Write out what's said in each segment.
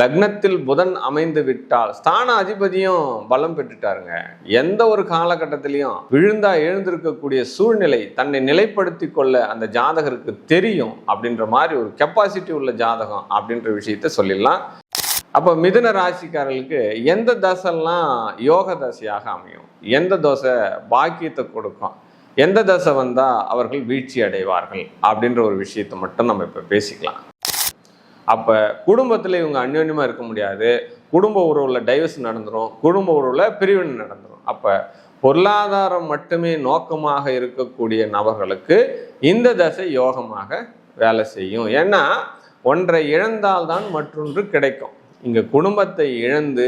லக்னத்தில் புதன் அமைந்து விட்டால் ஸ்தான அதிபதியும் பலம் பெற்றுட்டாருங்க. எந்த ஒரு காலகட்டத்திலையும் விழுந்தா எழுந்திருக்கக்கூடிய சூழ்நிலை தன்னை நிலைப்படுத்தி கொள்ள அந்த ஜாதகருக்கு தெரியும் அப்படின்ற மாதிரி ஒரு கெப்பாசிட்டி உள்ள ஜாதகம் அப்படின்ற விஷயத்த சொல்லிடலாம். அப்போ மிதுன ராசிக்காரர்களுக்கு எந்த தசைலாம் யோக தசையாக அமையும்? எந்த தோசை பாக்கியத்தை கொடுக்கும்? எந்த தசை வந்தால் அவர்கள் வீழ்ச்சி அடைவார்கள்? அப்படின்ற ஒரு விஷயத்தை மட்டும் நம்ம இப்போ பேசிக்கலாம். அப்போ குடும்பத்தில் இவங்க அந்யோன்யமாக இருக்க முடியாது. குடும்ப உறவில் டைவர்ஸ் நடந்துடும் குடும்ப உறவில் பிரிவினை நடந்துடும் அப்போ பொருளாதாரம் மட்டுமே நோக்கமாக இருக்கக்கூடிய நபர்களுக்கு இந்த தசை யோகமாக வேலை செய்யும். ஏன்னா ஒன்றை இழந்தால்தான் மற்றொன்று கிடைக்கும். இங்கே குடும்பத்தை இழந்து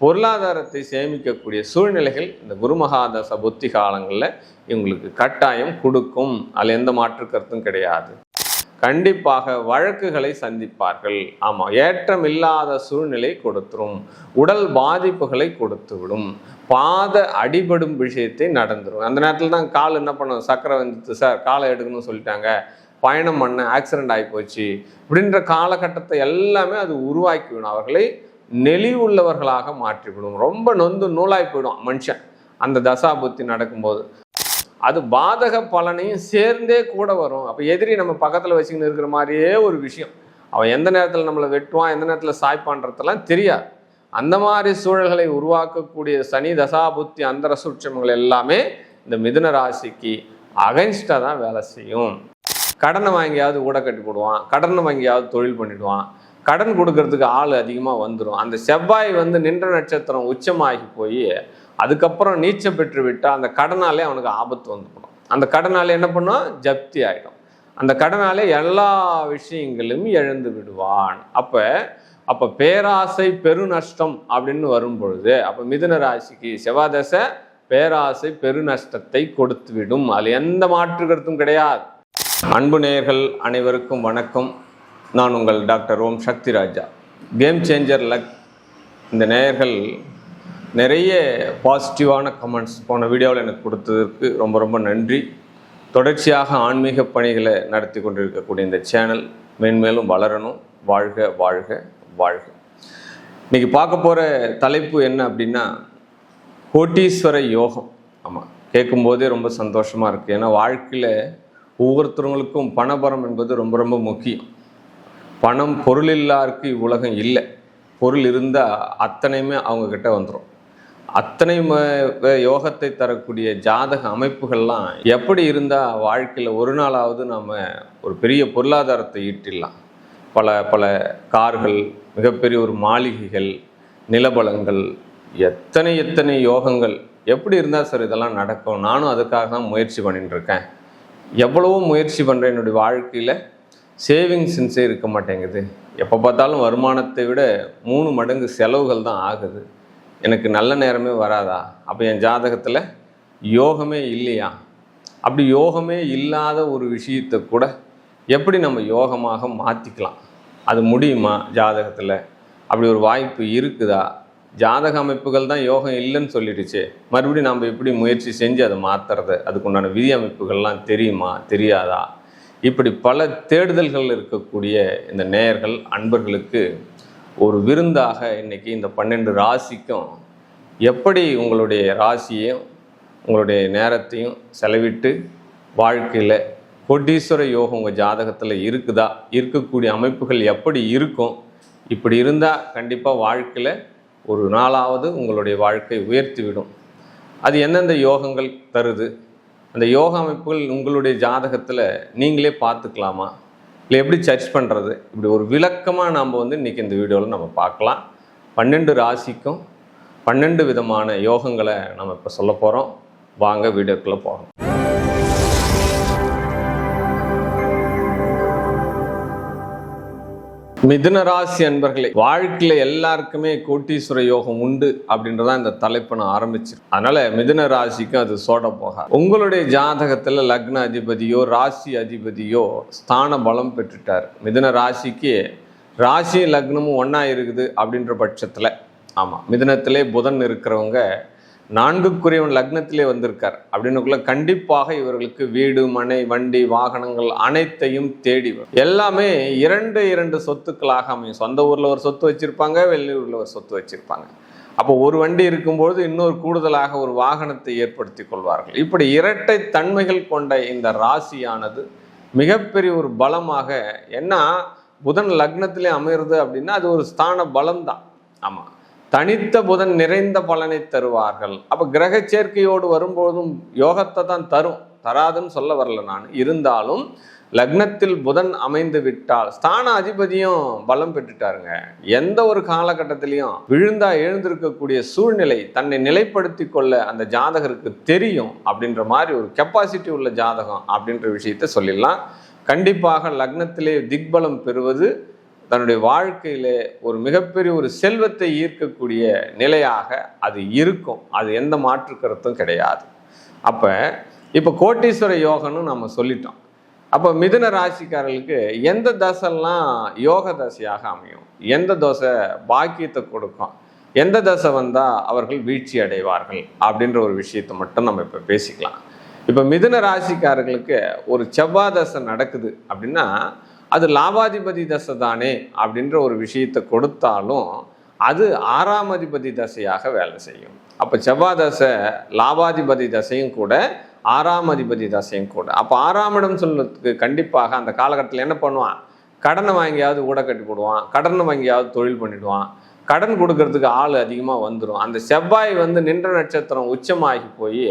பொருளாதாரத்தை சேமிக்கக்கூடிய சூழ்நிலைகள் இந்த குருமகாதச புத்தி காலங்களில் இவங்களுக்கு கட்டாயம் கொடுக்கும். அதில் எந்த மாற்று கருத்தும் கிடையாது. கண்டிப்பாக வழக்குகளை சந்திப்பார்கள். ஆமாம் ஏற்றம் இல்லாத சூழ்நிலை கொடுத்துரும். உடல் பாதிப்புகளை கொடுத்துவிடும் பாத அடிபடும் விஷயத்தை நடந்துடும் அந்த நேரத்தில் தான் கால் என்ன பண்ணும்? சக்கரை வந்துச்சு சார் காலை எடுக்கணும்னு சொல்லிட்டாங்க. பயணம் பண்ண. ஆக்சிடென்ட் ஆகி போச்சு. அப்படின்ற காலகட்டத்தை எல்லாமே அது உருவாக்கிவிடும். அவர்களை நெளிவுள்ளவர்களாக மாற்றிவிடும். ரொம்ப நொந்து நூலாய் போயிடும் மனுஷன். அந்த தசா புத்தி நடக்கும்போது. அது பாதக பலனையும் சேர்ந்தே கூட வரும். அப்போ எதிரி நம்ம பக்கத்தில் வச்சுக்கின்னு இருக்கிற மாதிரியே ஒரு விஷயம். அவன் எந்த நேரத்தில் நம்மளை வெட்டுவான் எந்த நேரத்தில் சாய்ப்பான்றதெல்லாம் தெரியாது. அந்த மாதிரி சூழல்களை உருவாக்கக்கூடிய சனி தசாபுத்தி அந்தர சூட்சமங்கள் எல்லாமே இந்த மிதுன ராசிக்கு அகைன்ஸ்டாக தான் வேலை செய்யும். கடனை வாங்கியாவது ஊட கட்டி போடுவான் கடனை வாங்கியாவது தொழில் பண்ணிடுவான். கடன் கொடுக்கறதுக்கு ஆள் அதிகமாக வந்துடும் அந்த செவ்வாய் வந்து நின்ற நட்சத்திரம் உச்சமாகி போய் அதுக்கப்புறம் நீச்சம் பெற்று விட்டால் அந்த கடனாலே அவனுக்கு ஆபத்து வந்துடும். அந்த கடனாலே என்ன பண்ணும் ஜப்தி ஆகிடும் அந்த கடனாலே எல்லா விஷயங்களும் இழந்து விடுவான். அப்போ அப்போ பேராசை பெருநஷ்டம் அப்படின்னு வரும் பொழுது அப்போ மிதுன ராசிக்கு செவ்வாதசை பேராசை பெருநஷ்டத்தை கொடுத்து விடும் அதில் எந்த மாற்று கருத்தும் கிடையாது. அன்பு நேயர்கள் அனைவருக்கும் வணக்கம். நான் உங்கள் doctor Om Sakthi Raja game changer luck இந்த நேயர்கள் நிறைய பாசிட்டிவான கமெண்ட்ஸ் போன வீடியோவில் எனக்கு கொடுத்ததற்கு ரொம்ப ரொம்ப நன்றி. தொடர்ச்சியாக ஆன்மீக பணிகளை நடத்தி கொண்டிருக்கக்கூடிய இந்த சேனல் மென்மேலும் வளரணும். வாழ்க வாழ்க வாழ்க. இன்றைக்கி பார்க்க போகிற தலைப்பு என்ன அப்படின்னா கோட்டீஸ்வர யோகம். ஆமாம் கேட்கும்போதே ரொம்ப சந்தோஷமாக இருக்குது ஏன்னா வாழ்க்கையில் ஒவ்வொருத்தவங்களுக்கும் பணபரம் என்பது ரொம்ப ரொம்ப முக்கியம். பணம் பொருள் இல்லாருக்கு இவ்வுலகம் இல்லை. பொருள் இருந்தால் அத்தனையுமே அவங்கக்கிட்ட வந்துடும் அத்தனை ம- யோகத்தை தரக்கூடிய ஜாதக அமைப்புகள்லாம் எப்படி இருந்தால் வாழ்க்கையில் ஒரு நாளாவது நாம் ஒரு பெரிய பொருளாதாரத்தை ஈட்டிடலாம். பல பல கார்கள் மிகப்பெரிய ஒரு மாளிகைகள் நிலபலங்கள் எத்தனை எத்தனை யோகங்கள் எப்படி இருந்தால் சார் இதெல்லாம் நடக்கும்? நானும் அதுக்காக தான் முயற்சி பண்ணிட்டுருக்கேன். எவ்வளவோ முயற்சி பண்ணுறேன் என்னுடைய வாழ்க்கையில். சேவிங்ஸ்ன்ஸே இருக்க மாட்டேங்குது. எப்போ பார்த்தாலும் வருமானத்தை விட மூணு மடங்கு செலவுகள் தான் ஆகுது. எனக்கு நல்ல நேரமே வராதா? அப்போ என் ஜாதகத்தில் யோகமே இல்லையா? அப்படி யோகமே இல்லாத ஒரு விஷயத்தை கூட எப்படி நம்ம யோகமாக மாற்றிக்கலாம் அது முடியுமா ஜாதகத்தில்? அப்படி ஒரு வாய்ப்பு இருக்குதா? ஜாதக அமைப்புகள் தான் யோகம் இல்லைன்னு சொல்லிடுச்சே. மறுபடியும் நம்ம எப்படி முயற்சி செஞ்சு அதை மாற்றுறது அதுக்குண்டான விதி அமைப்புகள்லாம் தெரியுமா? தெரியாதா? இப்படி பல தேடுதல்கள் இருக்கக்கூடிய இந்த நேயர்கள் அன்பர்களுக்கு ஒரு விருந்தாக இன்றைக்கி இந்த பன்னெண்டு ராசிக்கும் எப்படி உங்களுடைய ராசியையும் உங்களுடைய நேரத்தையும் செலவிட்டு வாழ்க்கையில் கோட்டீஸ்வர யோகம் உங்கள் ஜாதகத்தில் இருக்குதா? இருக்கக்கூடிய அமைப்புகள் எப்படி இருக்கும்? இப்படி இருந்தால் கண்டிப்பாக வாழ்க்கையில் ஒரு நாளாவது உங்களுடைய வாழ்க்கை உயர்த்தி விடும் அது எந்தெந்த யோகங்கள் தருது? அந்த யோக அமைப்புகள் உங்களுடைய ஜாதகத்தில் நீங்களே பார்த்துக்கலாமா? இல்லை எப்படி சர்ச் பண்ணுறது இப்படி ஒரு விளக்கமாக நாம் வந்து இன்றைக்கி இந்த வீடியோவில் நம்ம பார்க்கலாம். பன்னெண்டு ராசிக்கும் பன்னெண்டு விதமான யோகங்களை நம்ம இப்போ சொல்ல போகிறோம் வாங்க வீடியோக்குள்ளே போகணும் மிதுன ராசி அன்பர்களே வாழ்க்கையில எல்லாருக்குமே கோட்டீஸ்வர யோகம் உண்டு அப்படின்றதான் இந்த தலைப்பை நான் ஆரம்பிச்சிருக்கேன். அதனால மிதுன ராசிக்கும் அது சோட போக உங்களுடைய ஜாதகத்துல லக்ன அதிபதியோ ராசி அதிபதியோ ஸ்தான பலம் பெற்றுட்டார். மிதுன ராசிக்கு ராசி லக்னமும் ஒன்னா இருக்குது அப்படின்ற பட்சத்துல ஆமா மிதுனத்திலே புதன் இருக்கிறவங்க நான்குக்குரியவன் லக்னத்திலே வந்திருக்கார். அப்படின்னுக்குள்ள கண்டிப்பாக இவர்களுக்கு வீடு மனை வண்டி வாகனங்கள் அனைத்தையும் தேடி வரும். எல்லாமே இரண்டு இரண்டு சொத்துக்களாக அமையும். சொந்த ஊரில் ஒரு சொத்து வச்சிருப்பாங்க வெளியூரில் ஒரு சொத்து வச்சிருப்பாங்க. அப்போ ஒரு வண்டி இருக்கும்பொழுது இன்னொரு கூடுதலாக ஒரு வாகனத்தை ஏற்படுத்தி கொள்வார்கள். இப்படி இரட்டை தன்மைகள் கொண்ட இந்த ராசியானது மிகப்பெரிய ஒரு பலமாக என்ன புதன் லக்னத்திலே அமையிறது அப்படின்னா அது ஒரு ஸ்தான பலம் தான் ஆமாம் தனித்த புதன் நிறைந்த பலனை தருவார்கள். அப்போ கிரக சேர்க்கையோடு வரும்போதும் யோகத்தை தான் தரும். தராதுன்னு சொல்ல வரல நான். இருந்தாலும் லக்னத்தில் புதன் அமைந்து விட்டால் ஸ்தான அதிபதியும் பலம் பெற்றுட்டாருங்க. எந்த ஒரு காலகட்டத்திலையும் விழுந்தா எழுந்திருக்கக்கூடிய சூழ்நிலை தன்னை நிலைப்படுத்தி கொள்ள அந்த ஜாதகருக்கு தெரியும் அப்படின்ற மாதிரி ஒரு கெப்பாசிட்டி உள்ள ஜாதகம் அப்படின்ற விஷயத்த சொல்லிடலாம். கண்டிப்பாக லக்னத்திலே திக்பலம் பெறுவது தன்னுடைய வாழ்க்கையிலே ஒரு மிகப்பெரிய ஒரு செல்வத்தை ஈர்க்கக்கூடிய நிலையாக அது இருக்கும். அது எந்த மாற்று கருத்தும் கிடையாது. அப்போ இப்போ கோட்டீஸ்வர யோகம்னு நம்ம சொல்லிட்டோம். அப்போ மிதுன ராசிக்காரர்களுக்கு எந்த தசைலாம் யோக தசையாக அமையும்? எந்த தோசை பாக்கியத்தை கொடுக்கும்? எந்த தசை வந்தால் அவர்கள் வீழ்ச்சி அடைவார்கள்? அப்படின்ற ஒரு விஷயத்தை மட்டும் நம்ம இப்போ பேசிக்கலாம். இப்போ மிதுன ராசிக்காரர்களுக்கு ஒரு செவ்வாய் தசை நடக்குது அப்படின்னா அது லாபாதிபதி தசை தானே அப்படின்ற ஒரு விஷயத்தை கொடுத்தாலும் அது ஆறாம் அதிபதி தசையாக வேலை செய்யும். அப்போ செவ்வாய் தசை லாபாதிபதி தசையும் கூட ஆறாம் அதிபதி தசையும் கூட. அப்போ ஆறாம் இடம் சொல்றதுக்கு கண்டிப்பாக அந்த காலகட்டத்தில் என்ன பண்ணுவான்? கடனை வாங்கியாவது ஊட கட்டி போடுவான் கடனை வாங்கியாவது தொழில் பண்ணிடுவான். கடன் கொடுக்கறதுக்கு ஆள் அதிகமாக வந்துடும் அந்த செவ்வாய் வந்து நின்ற நட்சத்திரம் உச்சமாகி போய்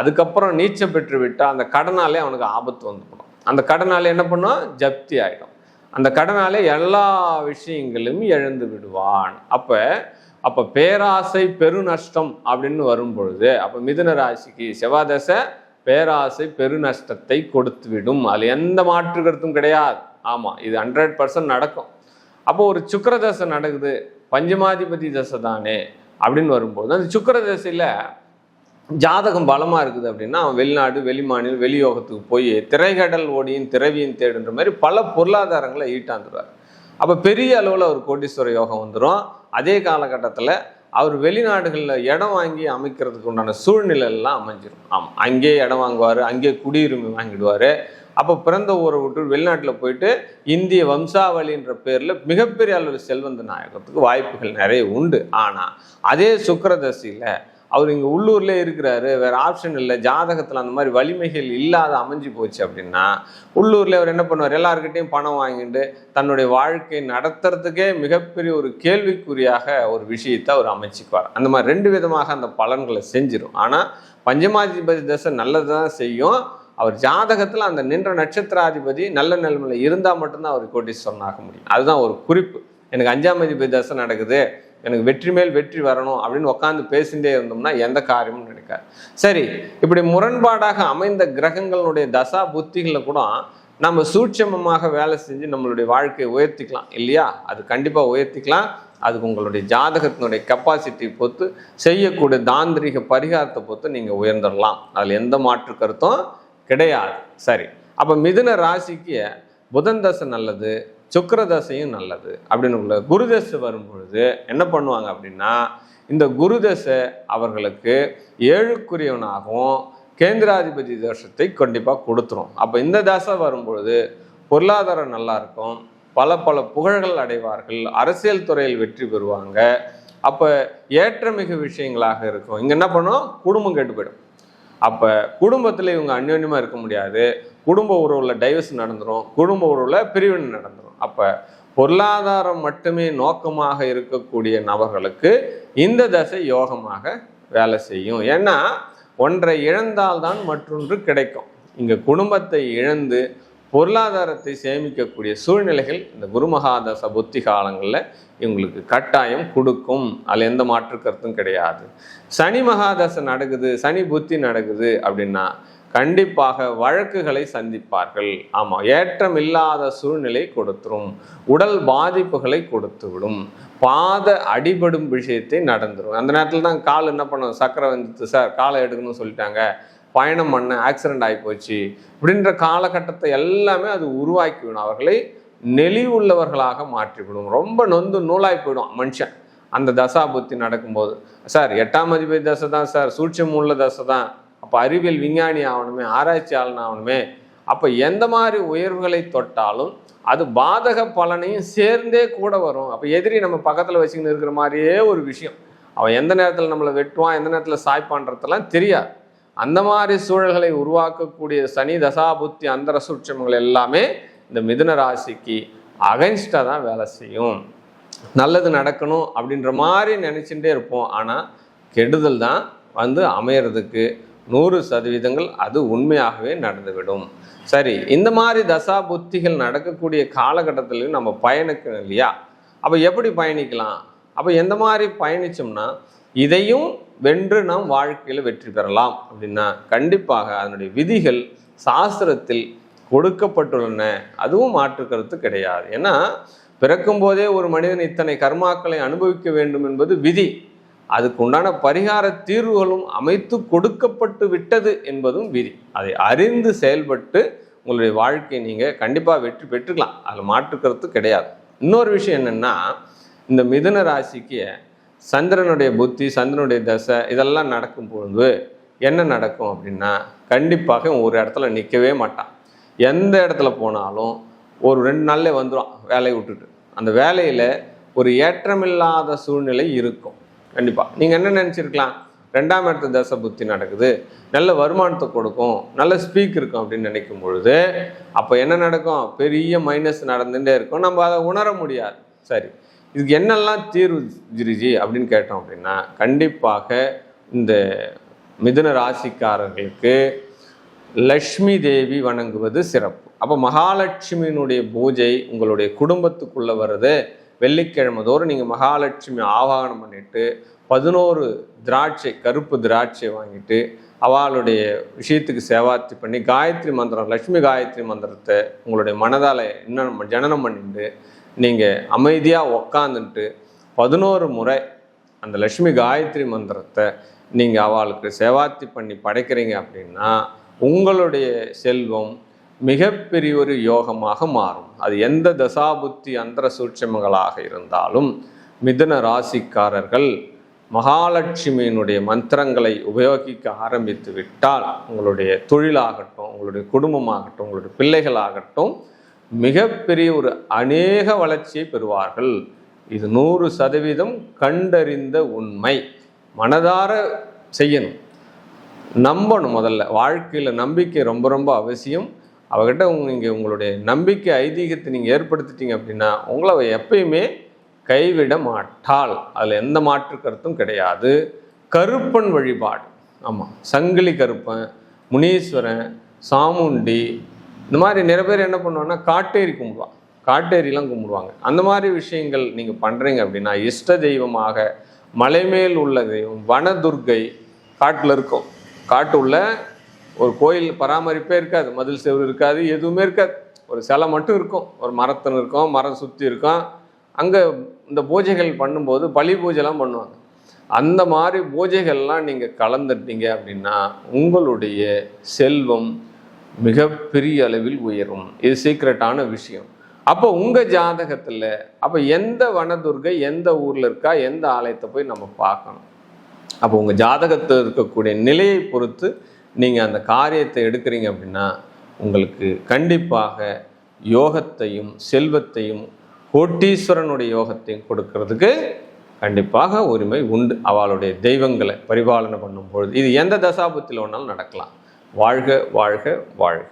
அதுக்கப்புறம் நீச்சம் பெற்று விட்டால் அந்த கடனாலே அவனுக்கு ஆபத்து வந்துவிடும் அந்த கடனால் என்ன பண்ணும்? ஜப்தி ஆகிடும் அந்த கடனாலே எல்லா விஷயங்களும் இழந்து விடுவான். அப்போ அப்போ பேராசை பெருநஷ்டம் அப்படின்னு வரும்பொழுது அப்போ மிதுன ராசிக்கு செவ்வாதசை பேராசை பெருநஷ்டத்தை கொடுத்து விடும் அதில் எந்த மாற்று கருத்தும் கிடையாது. ஆமாம் இது ஹண்ட்ரட் பர்சன்ட் நடக்கும். அப்போ ஒரு சுக்கிர தசை நடக்குது. பஞ்சமாதிபதி தசை தானே அப்படின்னு வரும்போது அந்த சுக்கர தசையில் ஜாதகம் பலமாக இருக்குது அப்படின்னா அவன் வெளிநாடு வெளிமாநிலம் வெளியோகத்துக்கு போய் திரைகடல் ஓடியின் திரவியும் தேடுன்ற மாதிரி பல பொருளாதாரங்களை ஈட்டாந்துருவார் அப்போ பெரிய அளவில் ஒரு கோடீஸ்வர யோகம் வந்துடும் அதே காலகட்டத்தில் அவர் வெளிநாடுகளில் இடம் வாங்கி அமைக்கிறதுக்கு உண்டான சூழ்நிலை எல்லாம் ஆமாம் அங்கேயே இடம் வாங்குவார் அங்கேயே குடியுரிமை வாங்கிடுவார். அப்போ பிறந்த ஊரை விட்டு வெளிநாட்டில் போயிட்டு இந்திய வம்சாவளின்ற பேரில் மிகப்பெரிய அளவில் செல்வந்த நாயகத்துக்கு வாய்ப்புகள் நிறைய உண்டு. ஆனால் அதே சுக்கரதசியில் அவர் இங்கே உள்ளூர்லேயே இருக்கிறாரு வேறு ஆப்ஷன் இல்லை ஜாதகத்தில் அந்த மாதிரி வலிமைகள் இல்லாத அமைஞ்சு போச்சு அப்படின்னா உள்ளூரில் அவர் என்ன பண்ணுவார்? எல்லாருக்கிட்டையும் பணம் வாங்கிட்டு தன்னுடைய வாழ்க்கை நடத்துறதுக்கே மிகப்பெரிய ஒரு கேள்விக்குறியாக ஒரு விஷயத்தை அவர் அமைச்சிக்குவார். அந்த மாதிரி ரெண்டு விதமாக அந்த பலன்களை செஞ்சிடும் ஆனால் பஞ்சமாதிபதி தசை நல்லது தான் செய்யும். அவர் ஜாதகத்தில் அந்த நின்ற நட்சத்திராதிபதி நல்ல நிலைமையில் இருந்தால் மட்டும்தான் அவர் கோட்டீஸ்வரன் ஆக முடியும். அதுதான் ஒரு குறிப்பு. எனக்கு அஞ்சாம் அதிபதி தசை நடக்குது. எனக்கு வெற்றி மேல் வெற்றி வரணும் அப்படின்னு உட்காந்து பேசிகிட்டே இருந்தோம்னா எந்த காரியமும் நினைக்காது சரி இப்படி முரண்பாடாக அமைந்த கிரகங்களுடைய தசா புத்திகளை கூட நம்ம சூட்சமமாக வேலை செஞ்சு நம்மளுடைய வாழ்க்கையை உயர்த்திக்கலாம் இல்லையா? அது கண்டிப்பாக உயர்த்திக்கலாம். அதுக்கு உங்களுடைய ஜாதகத்தினுடைய கெப்பாசிட்டி பொறுத்து செய்யக்கூடிய தாந்திரிக பரிகாரத்தை பொறுத்து நீங்கள் உயர்ந்துடலாம். அதில் எந்த மாற்று கருத்தும் கிடையாது. சரி அப்போ மிதுன ராசிக்கு புதன் தசை நல்லது சுக்கரதசையும் நல்லது அப்படின்னு உள்ள குரு தசை வரும்பொழுது என்ன பண்ணுவாங்க அப்படின்னா இந்த குரு தசை அவர்களுக்கு ஏழுக்குரியவனாகவும் கேந்திராதிபதி தோஷத்தை கண்டிப்பாக கொடுத்துரும். அப்போ இந்த தசை வரும்பொழுது பொருளாதாரம் நல்லா இருக்கும் பல பல புகழ்கள் அடைவார்கள் அரசியல் துறையில் வெற்றி பெறுவாங்க. அப்போ ஏற்றமிகு விஷயங்களாக இருக்கும். இங்கே என்ன பண்ணும்? குடும்பம் கெட்டு போயிடும். அப்போ குடும்பத்தில் இவங்க அந்யோன்யமாக இருக்க முடியாது. குடும்ப உறவில் டைவர்ஸ் நடந்துடும் குடும்ப உறவில் பிரிவினை நடந்துடும் அப்போ பொருளாதாரம் மட்டுமே நோக்கமாக இருக்கக்கூடிய நபர்களுக்கு இந்த தசை யோகமாக வேலை செய்யும். ஏன்னா ஒன்றை இழந்தால்தான் மற்றொன்று கிடைக்கும். இங்கே குடும்பத்தை இழந்து பொருளாதாரத்தை சேமிக்கக்கூடிய சூழ்நிலைகள் இந்த குருமகாதச புத்தி காலங்களில் இவங்களுக்கு கட்டாயம் கொடுக்கும். அதில் எந்த மாற்று கருத்தும் கிடையாது. சனி மகாதசை நடக்குது சனி புத்தி நடக்குது அப்படின்னா கண்டிப்பாக வழக்குகளை சந்திப்பார்கள். ஆமாம் ஏற்றம் இல்லாத சூழ்நிலை கொடுத்துரும். உடல் பாதிப்புகளை கொடுத்து விடும் பாத அடிபடும் விஷயத்தை நடந்துடும் அந்த நேரத்தில் தான் கால் என்ன பண்ணும்? சக்கரை வந்துட்டு சார் காலை எடுக்கணும்னு சொல்லிட்டாங்க. பயணம் பண்ண ஆக்சிடென்ட் ஆகி போச்சு. அப்படின்ற காலகட்டத்தை எல்லாமே அது உருவாக்கிவிடும். அவர்களை நெளிவுள்ளவர்களாக மாற்றிவிடும். ரொம்ப நொந்து நூலாய் போயிடும் மனுஷன். அந்த தசா புத்தி நடக்கும்போது. சார் எட்டாம் அதிபதி தசை தான் சார். சூட்சம் உள்ள தசை தான். அப்போ அறிவியல் விஞ்ஞானி ஆகணுமே ஆராய்ச்சியாளன் ஆகணுமே அப்போ எந்த மாதிரி உயர்வுகளை தொட்டாலும் அது பாதக பலனையும் சேர்ந்தே கூட வரும். அப்போ எதிரி நம்ம பக்கத்தில் வச்சுக்கின்னு இருக்கிற மாதிரியே ஒரு விஷயம். அவன் எந்த நேரத்தில் நம்மளை வெட்டுவான் எந்த நேரத்தில் சாய்ப்பான்றதெல்லாம் தெரியாது. அந்த மாதிரி சூழல்களை உருவாக்கக்கூடிய சனி தசாபுத்தி அந்தர சூட்சமங்கள் எல்லாமே இந்த மிதுன ராசிக்கு அகைன்ஸ்டாக தான் வேலை செய்யும். நல்லது நடக்கணும் அப்படின்ற மாதிரி நினச்சிட்டே இருப்போம். ஆனால் கெடுதல் தான் வந்து அமையறதுக்கு நூறு சதவீதங்கள் அது உண்மையாகவே நடந்துவிடும். சரி இந்த மாதிரி தசா புத்திகள் நடக்கக்கூடிய காலகட்டத்திலையும் நம்ம பயணிக்கணும் இல்லையா? அப்போ எப்படி பயணிக்கலாம்? அப்போ எந்த மாதிரி பயணிச்சோம்னா இதையும் வென்று நாம் வாழ்க்கையில் வெற்றி பெறலாம் அப்படின்னா கண்டிப்பாக அதனுடைய விதிகள் சாஸ்திரத்தில் கொடுக்கப்பட்டுள்ளன. அதுவும் மாற்று கருத்து கிடையாது. ஏன்னா பிறக்கும் போதே ஒரு மனிதன் இத்தனை கர்மாக்களை அனுபவிக்க வேண்டும் என்பது விதி. அதுக்கு உண்டான பரிகார தீர்வுகளும் அமைத்து கொடுக்கப்பட்டு விட்டது என்பதும் விதி. அதை அறிந்து செயல்பட்டு உங்களுடைய வாழ்க்கையை நீங்கள் கண்டிப்பாக வெற்றி பெற்றுக்கலாம். அதில் மாற்றுக்கிறது கிடையாது. இன்னொரு விஷயம் என்னென்னா இந்த மிதுன ராசிக்கு சந்திரனுடைய புத்தி சந்திரனுடைய தசை இதெல்லாம் நடக்கும் பொழுது என்ன நடக்கும் அப்படின்னா கண்டிப்பாக ஒரு இடத்துல நிற்கவே மாட்டான். எந்த இடத்துல போனாலும் ஒரு ரெண்டு நாள்ல வந்துடும் வேலையை விட்டுட்டு. அந்த வேலையில் ஒரு ஏற்றமில்லாத சூழ்நிலை இருக்கும். கண்டிப்பாக நீங்கள் என்ன நினச்சிருக்கலாம்? ரெண்டாம் இடத்து தசை புத்தி நடக்குது. நல்ல வருமானத்தை கொடுக்கும். நல்ல ஸ்பீக் இருக்கும் அப்படின்னு நினைக்கும் பொழுது அப்போ என்ன நடக்கும்? பெரிய மைனஸ் நடந்துகிட்டே இருக்கும். நம்ம அதை உணர முடியாது. சரி. இதுக்கு என்னெல்லாம் தீர்வு ஜிரிஜி அப்படின்னு கேட்டோம் அப்படின்னா கண்டிப்பாக இந்த மிதுன ராசிக்காரர்களுக்கு லக்ஷ்மி தேவி வணங்குவது சிறப்பு. அப்போ மகாலட்சுமியினுடைய பூஜை உங்களுடைய குடும்பத்துக்குள்ளே வர்றது வெள்ளிக்கிழமை தோறும் நீங்கள் மகாலட்சுமி ஆவாகனம் பண்ணிட்டு பதினோரு திராட்சை கருப்பு திராட்சை வாங்கிட்டு அவளுடைய விஷயத்துக்கு சேவார்த்தி பண்ணி காயத்ரி மந்திரம் லக்ஷ்மி காயத்ரி மந்திரத்தை உங்களுடைய மனதால் இன்னும் ஜனனம் பண்ணிட்டு நீங்கள் அமைதியாக உக்காந்துட்டு பதினோரு முறை அந்த லக்ஷ்மி காயத்ரி மந்திரத்தை நீங்கள் அவளுக்கு சேவார்த்தி பண்ணி படைக்கிறீங்க அப்படின்னா உங்களுடைய செல்வம் மிகப்பெரிய ஒரு யோகமாக மாறும். அது எந்த தசாபுத்தி அந்தர சூட்சமங்களாக இருந்தாலும் மிதுன ராசிக்காரர்கள் மகாலட்சுமியினுடைய மந்திரங்களை உபயோகிக்க ஆரம்பித்து விட்டால் உங்களுடைய தொழிலாகட்டும் உங்களுடைய குடும்பமாகட்டும் உங்களுடைய பிள்ளைகளாகட்டும் மிகப்பெரிய ஒரு அநேக வளர்ச்சியை பெறுவார்கள். இது நூறு சதவீதம் கண்டறிந்த உண்மை. மனதார செய்யணும். நம்பணும் முதல்ல. வாழ்க்கையில் நம்பிக்கை ரொம்ப ரொம்ப அவசியம். அவகிட்ட நீங்கள் உங்களுடைய நம்பிக்கை ஐதீகத்தை நீங்கள் ஏற்படுத்திட்டீங்க அப்படின்னா உங்களை அவள் எப்பயுமே கைவிட மாட்டாள். அதில் எந்த மாற்று கருத்தும் கிடையாது. கருப்பன் வழிபாடு. ஆமாம் சங்கிலி கருப்பன் முனீஸ்வரன் சாமுண்டி இந்த மாதிரி நிறைய பேர் என்ன பண்ணுவாங்கன்னா காட்டேரி கும்பிடுவாங்க காட்டேரிலாம் கும்பிடுவாங்க. அந்த மாதிரி விஷயங்கள் நீங்கள் பண்ணுறீங்க அப்படின்னா இஷ்ட தெய்வமாக மலைமேல் உள்ள தெய்வம் வனதுர்கை காட்டில் இருக்கும். காட்டு உள்ள ஒரு கோயில் பராமரிப்பே இருக்காது மதில் செவ்வறு இருக்காது எதுவுமே இருக்காது. ஒரு சிலை மட்டும் இருக்கும். ஒரு மரத்தன் இருக்கும் மரம் சுற்றி இருக்கும். அங்கே இந்த பூஜைகள் பண்ணும்போது பலி பூஜைலாம் பண்ணுவாங்க. அந்த மாதிரி பூஜைகள்லாம் நீங்கள் கலந்துட்டீங்க அப்படின்னா உங்களுடைய செல்வம் மிகப்பெரிய அளவில் உயரும். இது சீக்ரெட்டான விஷயம். அப்போ உங்கள் ஜாதகத்தில் அப்போ எந்த வனதுர்கை எந்த ஊரில் இருக்கா எந்த ஆலயத்தை போய் நம்ம பார்க்கணும்? அப்போ உங்கள் ஜாதகத்தில் இருக்கக்கூடிய நிலையை பொறுத்து நீங்கள் அந்த காரியத்தை எடுக்கிறீங்க அப்படின்னா உங்களுக்கு கண்டிப்பாக யோகத்தையும் செல்வத்தையும் கோட்டீஸ்வரனுடைய யோகத்தையும் கொடுக்கறதுக்கு கண்டிப்பாக உரிமை உண்டு. அவளுடைய தெய்வங்களை பரிபாலனை பண்ணும் பொழுது இது எந்த தசாபத்தில் வேணாலும் நடக்கலாம். வாழ்க வாழ்க வாழ்க.